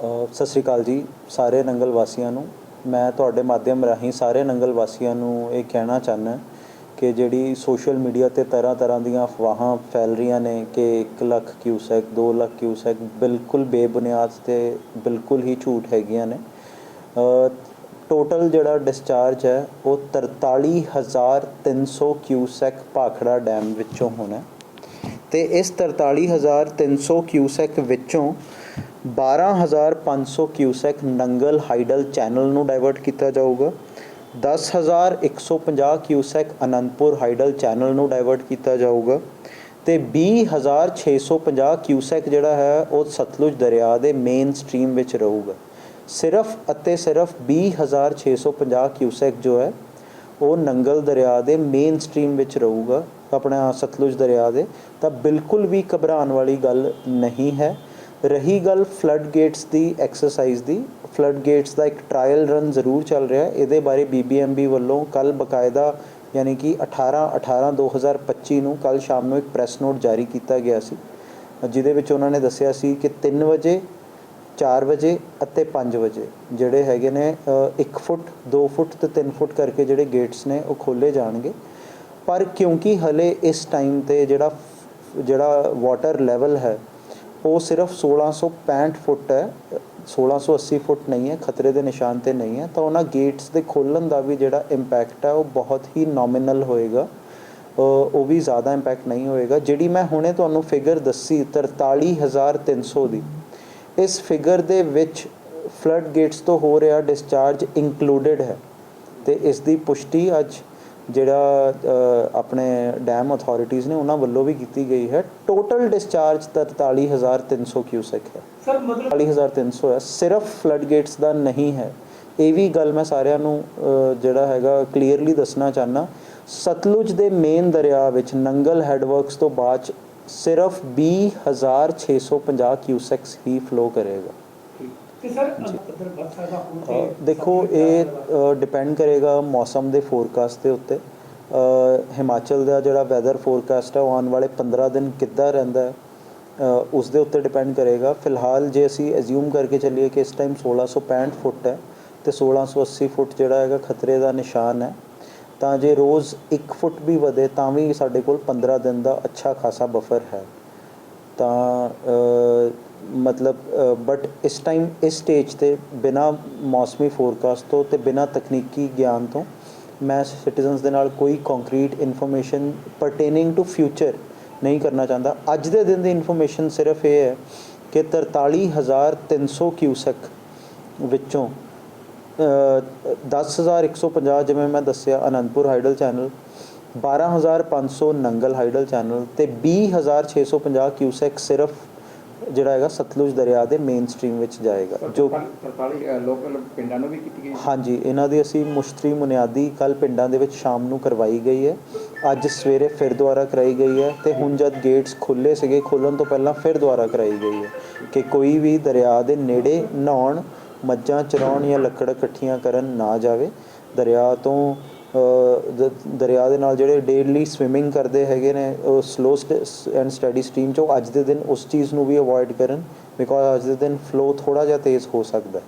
ਸਤਿ ਸ੍ਰੀ ਅਕਾਲ ਜੀ ਸਾਰੇ ਨੰਗਲ ਵਾਸੀਆਂ ਨੂੰ ਮੈਂ ਤੁਹਾਡੇ ਮਾਧਿਅਮ ਰਾਹੀਂ ਸਾਰੇ ਨੰਗਲ ਵਾਸੀਆਂ ਨੂੰ ਇਹ ਕਹਿਣਾ ਚਾਹੁੰਦਾ ਕਿ ਜਿਹੜੀ ਸੋਸ਼ਲ ਮੀਡੀਆ ਤੇ ਤਰ੍ਹਾਂ ਤਰ੍ਹਾਂ ਦੀਆਂ ਅਫਵਾਹਾਂ ਫੈਲ ਰਹੀਆਂ ਨੇ ਕਿ 1 ਲੱਖ ਕਿਊਸੈਕ 2 ਲੱਖ ਕਿਊਸੈਕ ਬਿਲਕੁਲ ਬੇਬੁਨਿਆਦ ਤੇ ਬਿਲਕੁਲ ਹੀ ਝੂਠ ਹੈਗੀਆਂ ਨੇ ਟੋਟਲ ਜਿਹੜਾ ਡਿਸਚਾਰਜ ਹੈ, ਉਹ 43300 ਕਿਊਸੈਕ ਭਾਖੜਾ ਡੈਮ ਵਿੱਚੋਂ ਹੋਣਾ ਹੈ। ਤੇ ਇਸ 43300 ਕਿਊਸੈਕ ਵਿੱਚੋਂ 12500 ਕਿਊਸੈਕ ਨੰਗਲ ਹਾਈਡਲ ਚੈਨਲ ਨੂੰ ਡਾਇਵਰਟ ਕੀਤਾ ਜਾਊਗਾ। 10150 ਕਿਊਸੈਕ ਅਨੰਦਪੁਰ ਹਾਈਡਲ ਚੈਨਲ ਨੂੰ ਡਾਇਵਰਟ ਕੀਤਾ ਜਾਊਗਾ ਤੇ 20650 ਕਿਊਸੈਕ ਜਿਹੜਾ ਹੈ ਉਹ ਸਤਲੁਜ ਦਰਿਆ ਦੇ ਮੇਨ ਸਟਰੀਮ ਵਿੱਚ ਰਹੂਗਾ। ਸਿਰਫ ਅਤੇ ਸਿਰਫ 20650 ਕਿਊਸੈਕ ਜੋ ਹੈ, ਉਹ ਨੰਗਲ ਦਰਿਆ ਦੇ ਮੇਨ ਸਟਰੀਮ ਵਿੱਚ ਰਹੂਗਾ, ਆਪਣਾ ਸਤਲੁਜ ਦਰਿਆ ਦੇ। ਤਾਂ ਬਿਲਕੁਲ ਵੀ ਘਬਰਾਉਣ ਵਾਲੀ ਗੱਲ ਨਹੀਂ ਹੈ। ਰਹੀ ਗੱਲ ਫਲੱਡ ਗੇਟਸ ਦੀ ਐਕਸਰਸਾਈਜ਼ ਦੀ। ਫਲੱਡ ਗੇਟਸ ਦਾ ਇੱਕ ਟ੍ਰਾਇਲ ਰਨ ਜ਼ਰੂਰ ਚੱਲ ਰਿਹਾ ਹੈ। ਇਹਦੇ ਬਾਰੇ BBMB ਵੱਲੋਂ ਕੱਲ ਬਕਾਇਦਾ ਯਾਨੀ ਕਿ 18 18 2025 ਨੂੰ ਕੱਲ ਸ਼ਾਮ ਨੂੰ ਇੱਕ ਪ੍ਰੈਸ ਨੋਟ ਜਾਰੀ ਕੀਤਾ ਗਿਆ ਸੀ। ਜਿਹਦੇ ਵਿੱਚ ਉਹਨਾਂ ਨੇ ਦੱਸਿਆ ਸੀ ਕਿ 3 ਵਜੇ 4 ਵਜੇ ਅਤੇ 5 ਵਜੇ ਜਿਹੜੇ ਹੈਗੇ ਨੇ 1 ਫੁੱਟ 2 ਫੁੱਟ ਤੇ 3 ਫੁੱਟ ਕਰਕੇ ਜਿਹੜੇ ਗੇਟਸ ਨੇ ਉਹ ਖੋਲੇ ਜਾਣਗੇ। ਪਰ ਕਿਉਂਕਿ ਹਲੇ ਇਸ ਟਾਈਮ ਤੇ ਜਿਹੜਾ ਜਿਹੜਾ ਵਾਟਰ ਲੈਵਲ ਹੈ ਉਹ ਸਿਰਫ 1665 ਫੁੱਟ ਹੈ 1680 ਫੁੱਟ ਨਹੀਂ ਹੈ, ਖਤਰੇ ਦੇ ਨਿਸ਼ਾਨ ਤੇ ਨਹੀਂ ਹੈ, ਤਾਂ ਉਹਨਾਂ ਗੇਟਸ ਦੇ ਖੋਲਣ ਦਾ ਵੀ ਜਿਹੜਾ ਇੰਪੈਕਟ ਹੈ, ਉਹ ਬਹੁਤ ਹੀ ਨੋਮੀਨਲ ਹੋਏਗਾ। ਉਹ ਵੀ ਜ਼ਿਆਦਾ ਇੰਪੈਕਟ ਨਹੀਂ ਹੋਏਗਾ, ਜਿਹੜੀ ਮੈਂ ਹੁਣੇ ਤੁਹਾਨੂੰ ਫਿਗਰ ਦੱਸੀ 43300 ਦੀ। ਇਸ ਫਿਗਰ ਦੇ ਵਿੱਚ ਫਲੱਡ ਗੇਟਸ ਤੋਂ ਹੋ ਰਿਹਾ ਡਿਸਚਾਰਜ ਇਨਕਲੂਡਡ ਹੈ ਤੇ ਇਸ ਦੀ ਪੁਸ਼ਟੀ ਅੱਜ ਜਿਹੜਾ ਆਪਣੇ ਡੈਮ ਅਥਾਰਟੀਆਂ ਨੇ ਉਹਨਾਂ ਵੱਲੋਂ ਵੀ ਕੀਤੀ ਗਈ ਹੈ। ਟੋਟਲ ਡਿਸਚਾਰਜ 43300 ਕਿਊਸੈਕ ਹੈ। ਸਰ ਮਤਲਬ 40300 ਹੈ। ਸਿਰਫ ਫਲੱਡ ਗੇਟਸ ਦਾ ਨਹੀਂ ਹੈ। ਇਹ ਵੀ ਗੱਲ ਮੈਂ ਸਾਰਿਆਂ ਨੂੰ ਜਿਹੜਾ ਹੈਗਾ ਕਲੀਅਰਲੀ ਦੱਸਣਾ ਚਾਹਨਾ ਸਤਲੁਜ ਦੇ ਮੇਨ ਦਰਿਆ ਵਿੱਚ ਨੰਗਲ ਹੈਡਵਰਕਸ ਤੋਂ ਬਾਅਦ ਸਿਰਫ 20650 ਕਿਊਸੈਕਸ ਹੀ ਫਲੋ ਕਰੇਗਾ। ਤੇ ਸਰ ਅੰਦਰ ਹੁਣ ਦੇਖੋ ਇਹ ਡਿਪੈਂਡ ਕਰੇਗਾ ਮੌਸਮ ਦੇ ਫੋਰਕਾਸਟ ਦੇ ਉੱਤੇ। ਹਿਮਾਚਲ ਦਾ ਜਿਹੜਾ ਵੈਦਰ ਫੋਰਕਾਸਟ ਹੈ ਉਹ ਆਉਣ ਵਾਲੇ 15 ਦਿਨ ਕਿੱਦਾਂ ਰਹਿੰਦਾ ਹੈ ਉਸ ਦੇ ਉੱਤੇ ਡਿਪੈਂਡ ਕਰੇਗਾ। ਫਿਲਹਾਲ ਜੇ ਅਸੀਂ ਅਜ਼ਿਊਮ ਕਰਕੇ ਚੱਲੀਏ ਕਿ ਇਸ ਟਾਈਮ 1665 ਫੁੱਟ ਹੈ ਤੇ 1680 ਫੁੱਟ ਜਿਹੜਾ ਹੈਗਾ ਖਤਰੇ ਦਾ ਨਿਸ਼ਾਨ ਹੈ ਤਾਂ ਜੇ ਰੋਜ਼ 1 ਫੁੱਟ ਵੀ ਵਧੇ ਤਾਂ ਵੀ ਸਾਡੇ ਕੋਲ 15 ਦਿਨ ਦਾ ਅੱਛਾ ਖਾਸਾ ਬਫਰ ਹੈ। ਤਾਂ ਮਤਲਬ ਬਟ ਇਸ ਟਾਈਮ ਇਸ ਸਟੇਜ ਤੇ ਬਿਨਾ ਮੌਸਮੀ ਫੋਰਕਾਸਟ ਤੋਂ ਤੇ ਬਿਨਾ ਤਕਨੀਕੀ ਗਿਆਨ ਤੋਂ ਮੈਂ ਸਿਟੀਜ਼ਨਸ ਦੇ ਨਾਲ ਕੋਈ concrete information pertaining to future ਨਹੀਂ ਕਰਨਾ ਚਾਹੁੰਦਾ। ਅੱਜ ਦੇ ਦਿਨ ਦੀ ਇਨਫੋਰਮੇਸ਼ਨ ਸਿਰਫ ਇਹ ਹੈ ਕਿ 43300 ਕਿਊਸੈਕ ਵਿੱਚੋਂ ਅ, 10150 ਜਿਵੇਂ ਮੈਂ ਦੱਸਿਆ Anandpur hydel channel 12500 Nangal hydel channel ਤੇ 20650 ਕਿਊਸੈਕ ਸਿਰਫ ਜਿਹੜਾ ਹੈਗਾ ਸਤਲੁਜ ਦਰਿਆ ਦੇ ਮੇਨ ਸਟਰੀਮ ਵਿੱਚ ਜਾਏਗਾ ਜੋ 43 ਲੋਕਲ ਪਿੰਡਾਂ ਨੂੰ ਵੀ ਕੀਤੀ ਗਈ ਹਾਂਜੀ ਇਹਨਾਂ ਦੀ ਅਸੀਂ ਮੁਸ਼ਤਰੀ ਬੁਨਿਆਦੀ ਕੱਲ ਪਿੰਡਾਂ ਦੇ ਵਿੱਚ ਸ਼ਾਮ ਨੂੰ ਕਰਵਾਈ ਗਈ ਹੈ। ਅੱਜ ਸਵੇਰੇ ਫਿਰ ਦੁਬਾਰਾ ਕਰਾਈ ਗਈ ਹੈ ਤੇ ਹੁਣ ਜਦ ਗੇਟਸ ਖੁੱਲੇ ਸੀਗੇ ਖੋਲਣ ਤੋਂ ਪਹਿਲਾਂ ਫਿਰ ਦੁਬਾਰਾ ਕਰਾਈ ਗਈ ਹੈ ਕਿ ਕੋਈ ਵੀ ਦਰਿਆ ਦੇ ਨੇੜੇ ਨਹਾਉਣ ਮੱਝਾਂ ਚਰਾਉਣ ਜਾਂ ਲੱਕੜ ਇਕੱਠੀਆਂ ਕਰਨ ਨਾ ਜਾਵੇ। ਦਰਿਆ ਤੋਂ ਦਰਿਆ ਦੇ ਨਾਲ ਜਿਹੜੇ ਡੇਲੀ ਸਵਿਮਿੰਗ ਕਰਦੇ ਹੈਗੇ ਨੇ, ਉਹ ਸਲੋ ਐਂਡ ਸਟੱਡੀ ਸਟਰੀਮ ਚੋਂ ਅੱਜ ਦੇ ਦਿਨ ਉਸ ਚੀਜ਼ ਨੂੰ ਵੀ ਅਵੋਇਡ ਕਰਨ ਬਿਕੋਜ਼ ਅੱਜ ਦੇ ਦਿਨ ਫਲੋ ਥੋੜਾ ਜਿਹਾ ਤੇਜ਼ ਹੋ ਸਕਦਾ